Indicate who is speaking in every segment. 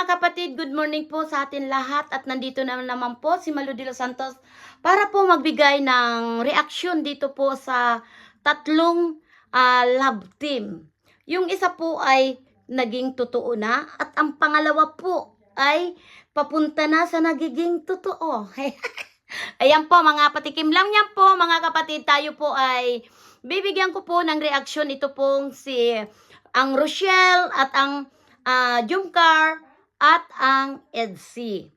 Speaker 1: mga kapatid, good morning po sa atin lahat at nandito na naman po si Malu de los Santos para po magbigay ng reaksyon dito po sa tatlong ah, love team. Yung isa po ay naging totoo na at ang pangalawa po ay papunta na sa nagiging totoo. Ayan po mga patikim lang yan po mga kapatid. Tayo po ay bibigyan ko po ng reaksyon ito pong si ang Rochelle at ang ah, Jumcar at ang EDC.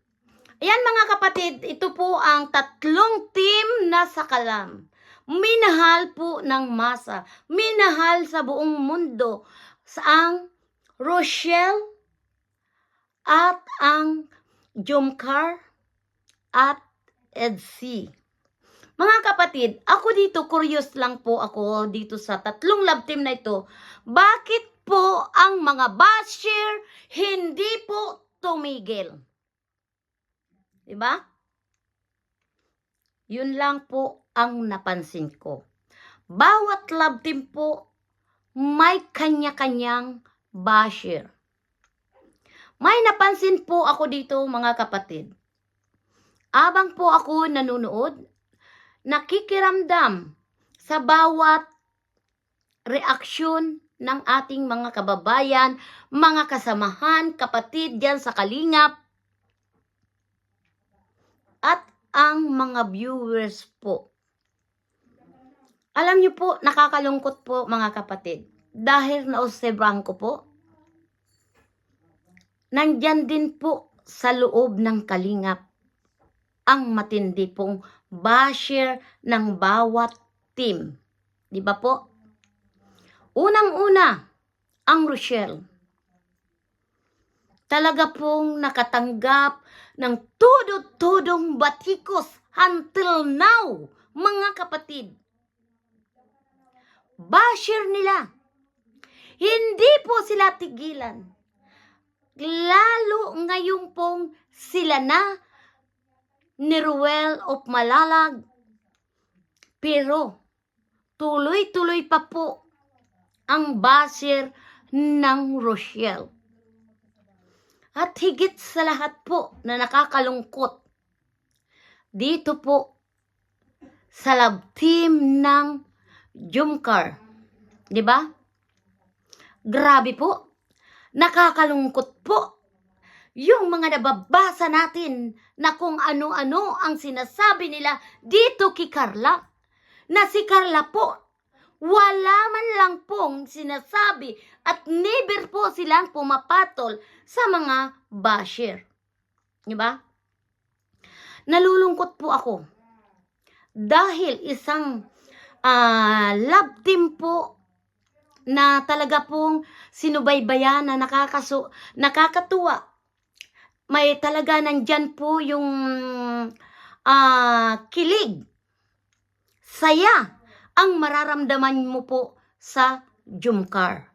Speaker 1: Ayan mga kapatid, ito po ang tatlong team na sa kalam. Minahal po ng masa. Minahal sa buong mundo. Sa ang Rochelle at ang Jumcar at EDC. Mga kapatid, ako dito, curious lang po ako dito sa tatlong love team na ito. Bakit po ang mga basher hindi po tumigil? Diba? Yun lang po ang napansin ko. Bawat love team po may kanya-kanyang basher. May napansin po ako dito mga kapatid. Abang po ako nanonood, nakikiramdam sa bawat reaksyon ng ating mga kababayan, mga kasamahan, kapatid diyan sa Kalingap, at ang mga viewers po. Alam niyo po, nakakalungkot po mga kapatid. Dahil naosebran ko po, nandyan din po sa loob ng Kalingap ang matindi pong basher ng bawat team. Di ba po? Unang-una, ang Rochelle. Talaga pong nakatanggap ng tudod-tudong batikos until now, mga kapatid. Basher nila. Hindi po sila tigilan. Lalo ngayon pong sila na ni Ruel of Malalag. Pero tuloy-tuloy pa po ang basher ng Rochelle. At higit sa lahat po na nakakalungkot, dito po sa love team ng Jumcar. Di ba? Grabe po. Nakakalungkot po yung mga nababasa natin na kung ano-ano ang sinasabi nila dito kay Carla. Na si Carla po, wala man lang pong sinasabi at never po silang pumapatol sa mga basher. Di ba? Nalulungkot po ako dahil isang ah, love team po na talaga pong sinubaybayan na nakakaso, nakakatuwa may talaga nandyan po yung ah, kilig, saya, ang mararamdaman mo po sa Jumcar.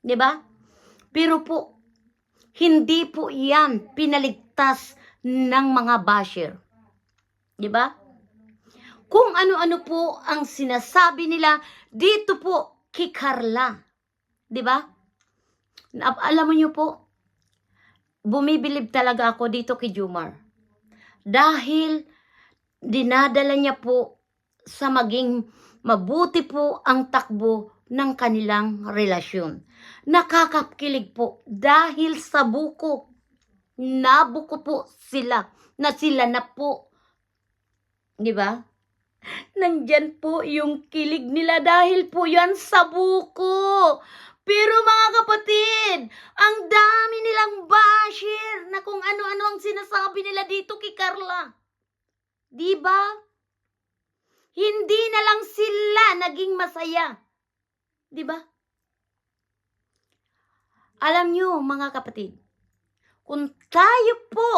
Speaker 1: 'Di ba? Pero po, hindi po yan pinaligtas ng mga basher. 'Di ba? Kung ano-ano po ang sinasabi nila dito po kay Carla. 'Di ba? Alam mo niyo po, bumibilib talaga ako dito kay Jumar. Dahil dinadala niya po sa maging mabuti po ang takbo ng kanilang relasyon. Nakakakilig po dahil sa buko. Nabuko po sila na sila na po. Di ba? Nandyan po yung kilig nila dahil po yan sa buko. Pero mga kapatid, ang dami nilang basher na kung ano-ano ang sinasabi nila dito kay Carla. Di ba? Hindi na lang sila naging masaya. Di ba? Alam nyo, mga kapatid, kung tayo po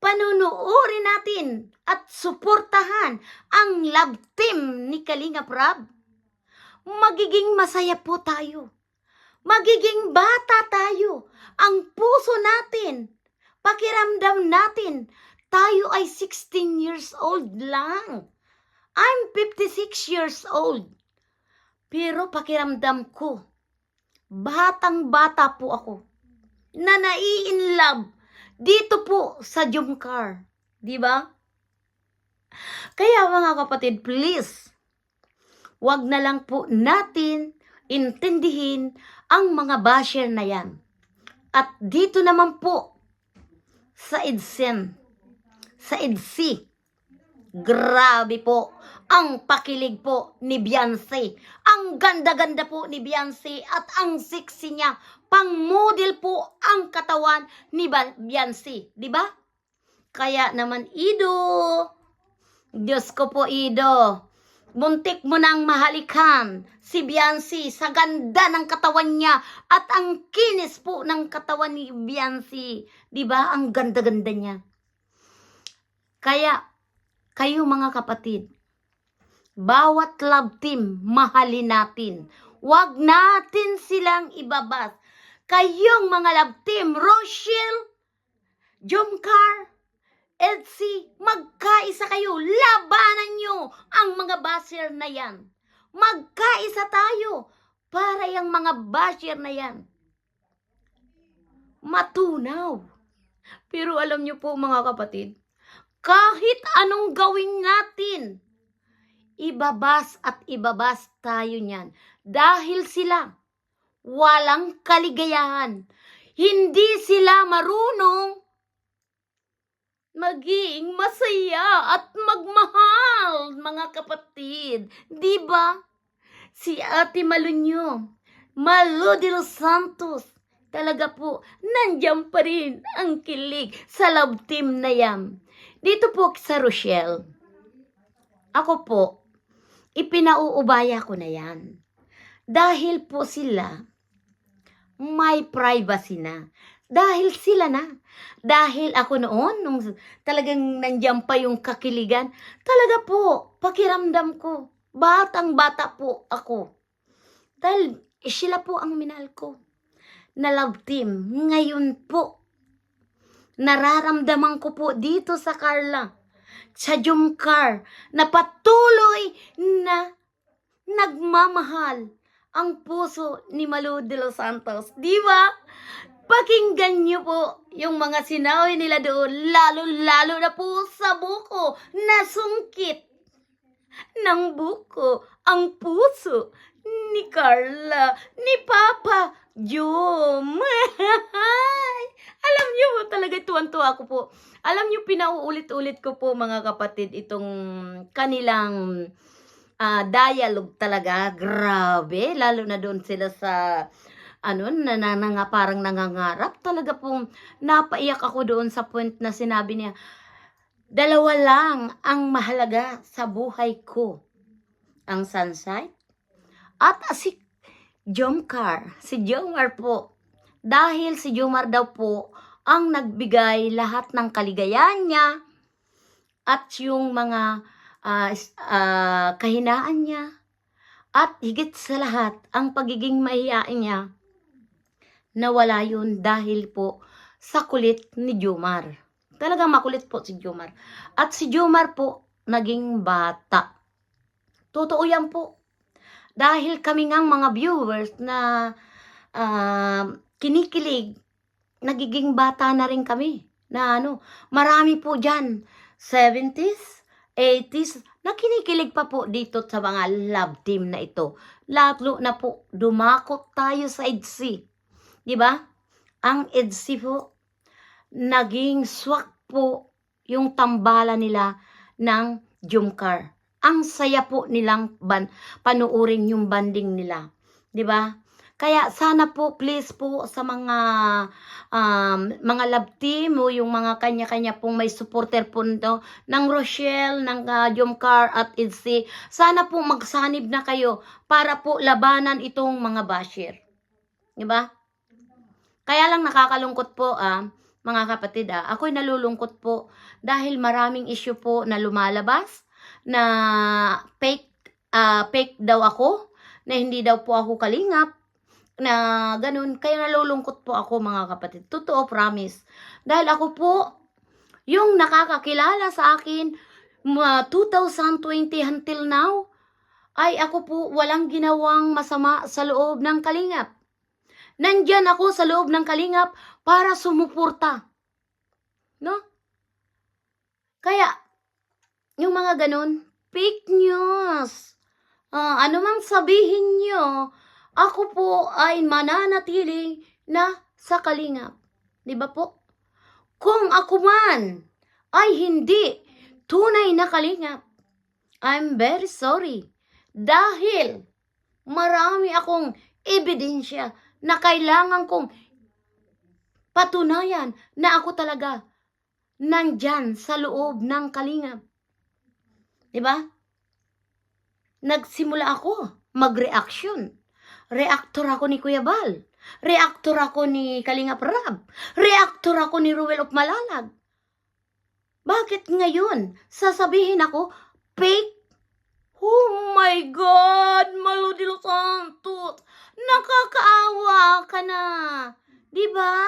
Speaker 1: panunuorin natin at suportahan ang love team ni Kalinga Prab, magiging masaya po tayo. Magiging bata tayo. Ang puso natin, pakiramdam natin, tayo ay 16 years old lang. I'm 56 years old. Pero pakiramdam ko, batang bata po ako. na nai-inlove dito po sa Jumcar. Di ba? Kaya mga kapatid, please, wag na lang po natin intindihin ang mga basher na yan. At dito naman po, sa EDSEN, sa EDSI, grabe po ang pakilig po ni Beyonce. Ang ganda-ganda po ni Beyonce at ang sexy niya. Pang-model po ang katawan ni Beyonce. Di ba? Kaya naman, Ido, Diyos ko po, Ido, muntik mo nang mahalikan si Beyonce sa ganda ng katawan niya at ang kinis po ng katawan ni Beyonce. Ba? Ang ganda-ganda niya. Kaya, kayo mga kapatid, bawat love team, mahalin natin. Huwag natin silang ibabas. Kayong mga love team, Rochelle, Jomcar, Elsie, magkaisa kayo. Labanan nyo ang mga basher na yan. Magkaisa tayo para yung mga basher na yan. Matunaw. Pero alam nyo po mga kapatid, kahit anong gawin natin, ibabas at ibabas tayo niyan. Dahil sila, walang kaligayahan. Hindi sila marunong maging masaya at magmahal, mga kapatid. Di ba? Si Ate Malunyo, Malu de los Santos, talaga po, nandiyan pa rin ang kilig sa love team na yan. Dito po sa Rochelle, ako po, ipinauubaya ko na yan. Dahil po sila, may privacy na. Dahil sila na. Dahil ako noon, nung talagang nandiyan pa yung kakiligan, talaga po, pakiramdam ko, batang bata po ako. Dahil eh, sila po ang minahal ko na love team. Ngayon po, nararamdaman ko po dito sa Carla, sa Jumcar, na patuloy na nagmamahal ang puso ni Malu de los Santos. Di ba? Pakinggan niyo po yung mga sinawi nila doon, lalo-lalo na po sa buko na sungkit ng buko ang puso ni Carla, ni Papa Jom. Po talaga tuwan-tuwa ko po. Alam niyo pinauulit-ulit ko po mga kapatid itong kanilang ah, dialogue talaga. Grabe, lalo na doon sila sa ano, na, na, na parang nangangarap. Talaga pong napaiyak ako doon sa point na sinabi niya, dalawa lang ang mahalaga sa buhay ko. Ang sunshine at si Jomcar. Si Jomar po. Dahil si Jomar daw po ang nagbigay lahat ng kaligayahan niya at yung mga is- ah, kahinaan niya at higit sa lahat ang pagiging mahihain niya nawala yun dahil po sa kulit ni Jomar. Talagang makulit po si Jomar. At si Jomar po naging bata. Totoo yan po. Dahil kami ngang mga viewers na ah, kinikilig, nagiging bata na rin kami. Na ano, marami po dyan, 70s, 80s, na kinikilig pa po dito sa mga love team na ito. Lalo na po, dumakot tayo sa EDSI. Di ba? Ang EDSI po, naging swak po yung tambala nila ng Jumcar. Ang saya po nilang ban panuurin yung banding nila. 'Di ba? Kaya sana po please po sa mga um, mga love team o yung mga kanya-kanya pong may supporter po nito ng Rochelle, ng uh, Jumcar at Idsi, sana po magsanib na kayo para po labanan itong mga basher. 'Di ba? Kaya lang nakakalungkot po ah, mga kapatid ah. Ako'y nalulungkot po dahil maraming issue po na lumalabas na fake ah, fake daw ako na hindi daw po ako kalingap na ganun. Kaya nalulungkot po ako mga kapatid. Totoo, promise. Dahil ako po, yung nakakakilala sa akin, ma- 2020 until now, ay ako po walang ginawang masama sa loob ng kalingap Nandyan ako sa loob ng kalingap para sumuporta. No? Kaya, yung mga ganun, fake news. Ah, ano mang sabihin nyo, ako po ay mananatili na sa kalingap. Di ba po? Kung ako man ay hindi tunay na kalingap, I'm very sorry. Dahil marami akong ebidensya na kailangan kong patunayan na ako talaga nandyan sa loob ng kalingap. Di ba? Nagsimula ako mag-reaction. Reactor ako ni Kuya Bal. Reactor ako ni Kalingap Rab. Reactor ako ni Ruel of Malalag. Bakit ngayon sasabihin ako fake? Oh my God! Malo de los Santos! Nakakaawa ka na! Di ba?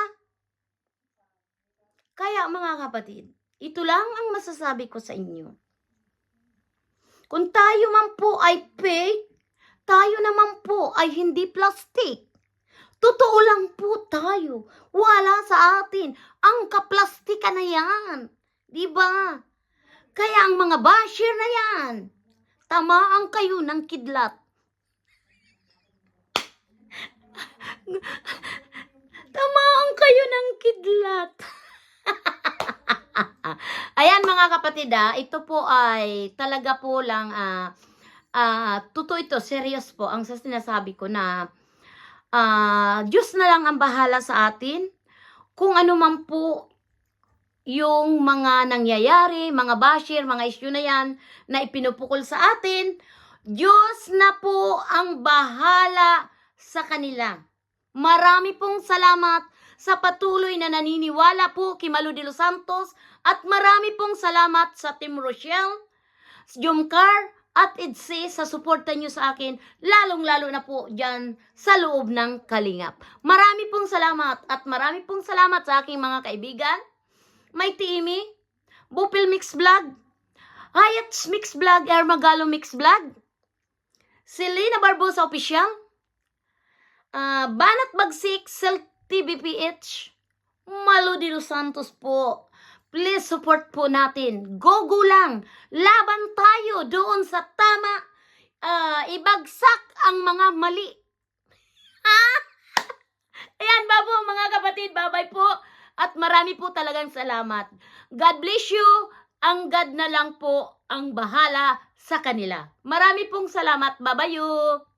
Speaker 1: Kaya mga kapatid, ito lang ang masasabi ko sa inyo. Kung tayo man po ay fake, tayo naman po ay hindi plastic. Totoo lang po tayo. Wala sa atin ang kaplastika na yan. Di ba? Kaya ang mga basher na yan, tamaan kayo ng kidlat. tamaan kayo ng kidlat. Ayan mga kapatid ah, ito po ay talaga po lang ah ah, totoo ito, serious po ang sa sinasabi ko na ah Diyos na lang ang bahala sa atin kung ano man po yung mga nangyayari, mga bashir, mga issue na yan na ipinupukol sa atin, Diyos na po ang bahala sa kanila. Marami pong salamat sa patuloy na naniniwala po kay Malu de los Santos at marami pong salamat sa Team Rochelle, Jumcar at Idse sa suporta nyo sa akin, lalong-lalo na po dyan sa loob ng Kalingap. Marami pong salamat at marami pong salamat sa aking mga kaibigan, may Timi, Bupil Mix Vlog, Hayats Mix Vlog, Ermagalo Mix Vlog, Selena Barbosa Official, ah, Banat Bagsik, Sel TVPH, Malo de los Santos po. Please support po natin. Go, go lang. Laban tayo doon sa tama. Ah, ibagsak ang mga mali. Ha? Ayan ba po mga kapatid, babay po. At marami po talagang salamat. God bless you. Ang God na lang po ang bahala sa kanila. Marami pong salamat. Babayo.